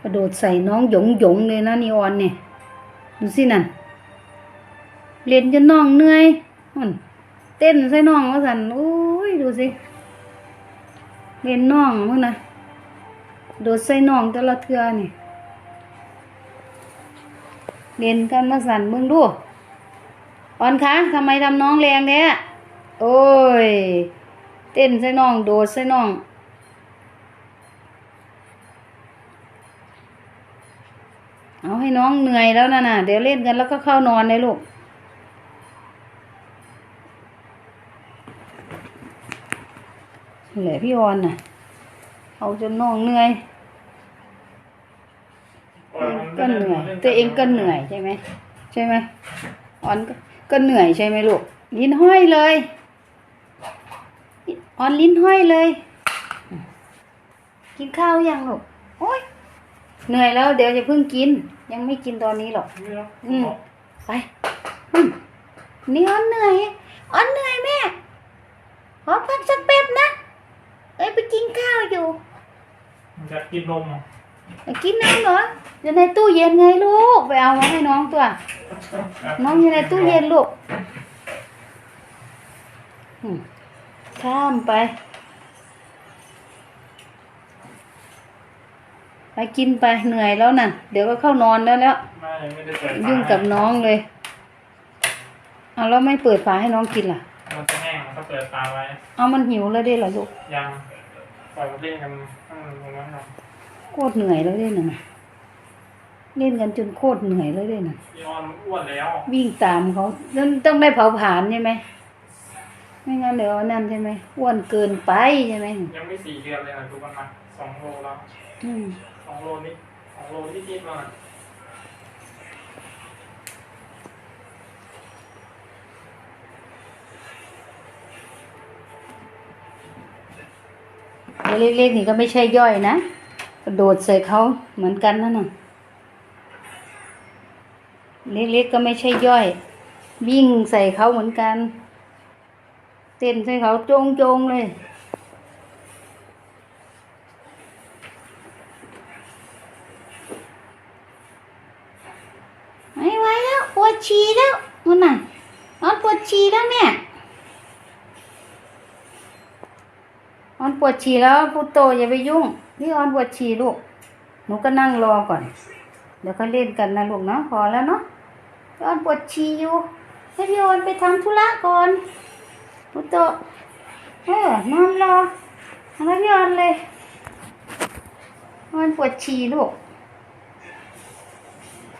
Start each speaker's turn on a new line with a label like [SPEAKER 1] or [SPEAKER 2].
[SPEAKER 1] กระโดดใส่น้องหยงหยงเลยนะนีออนเนี่ยดูสินั่นเล่นจนน้องเหนื่อยมันเต้นใส่น้องว่าสันโอ้ยดูสิเล่นน้องมึงนะโดดใส่น้องแต่ละเทือนี่เล่นกันมาสันมึงดูออนคะทำไมทำน้องแรงเนี่ยโอ้ย เต้นใส่น้อง โดดใส่น้อง เอาให้น้องเหนื่อยแล้วนะน่ะ เดี๋ยวเล่นกันแล้วก็เข้านอนเลยลูกนี่แหละพี่ออนน่ะ เอาจนน้องเหนื่อยเองก็เหนื่อยตัวเองก็เหนื่อยใช่ไหมใช่ไหมออนก็ก็เหนื่อยใช่ไหมลูก ลิ้นห้อยเลยออนลิ้นห้อยเลย กินข้าวยังลูกโอ๊ย เหนื่อยแล้วเดี๋ยวจะเพิ่งกิน ยังไม่กินตอนนี้หรอก อืมไปอืมนี่ออนเหนื่อยออนเหนื่อยแม่ขอพักสักแป๊บนะเอ้ยไปกินข้าวอยู่
[SPEAKER 2] มันจะกินนมอะ
[SPEAKER 1] ไปกินน้ำเหรออยู่ในตู้เย็นไงลูกไปเอามาให้น้องตัว น้องอยู่ในตู้เย็นลูกอืมข้ามไป ไปกินไปเหนื่อยแล้วน่ะ เดี๋ยวก็เข้านอนแล้วแล้ว
[SPEAKER 2] ไม่ไม่ได้เปิด
[SPEAKER 1] ยุ่งกับน้องเลยเอาแล้วไม่เปิดฝาให้น้องกินล่ะ
[SPEAKER 2] มันจะแห้งก็เปิดตาไว้
[SPEAKER 1] เอามันหิวแล้วได้เหรอลูก
[SPEAKER 2] ยังปล่อยมันเล่นกันข้างตรงนั้นเนาะ
[SPEAKER 1] โคตรเหนื่อยแล้วได้น่ะเล่นกันจนโคตรเหนื่อยแล้วได้น่ะ
[SPEAKER 2] พี่ออนมันอ้วนแล้ว
[SPEAKER 1] วิ่งตามเขาต้องต้องได้เผาผลาญใช่ไหม ไม่งั้นเดี๋ยวเอานั่นใช่ไหมอ้วนเกินไปใช่ไหม
[SPEAKER 2] ยังไม่สี่เดือนเลยนะทุกคนนะสองโลแล้ว
[SPEAKER 1] อืม
[SPEAKER 2] สองโลนิดสองโลนิดนิดๆแล้วนะ
[SPEAKER 1] ไอ้เล็กๆนี่ก็ไม่ใช่ย่อยนะกระโดดใส่เขาเหมือนกันนั่นน่ะเล็กๆก็ไม่ใช่ย่อย วิ่งใส่เขาเหมือนกัน เต้นใส่เขาจงจงๆเลย ไม่ไหวแล้วปวดฉี่แล้วมันน่ะนอนปวดฉี่แล้วแม่ออนปวดฉี่แล้วพุโตอย่าไปยุ่งพี่ออนปวดฉี่ลูกหนูก็นั่งรอก่อน เดี๋ยวก็เล่นกันนะลูกเนาะพอแล้วเนาะออนปวดฉี่อยู่ให้พี่ออนไปทำธุระก่อน พุตโตเออนอนรอทำให้พี่ออนเลยออนปวดฉี่ลูก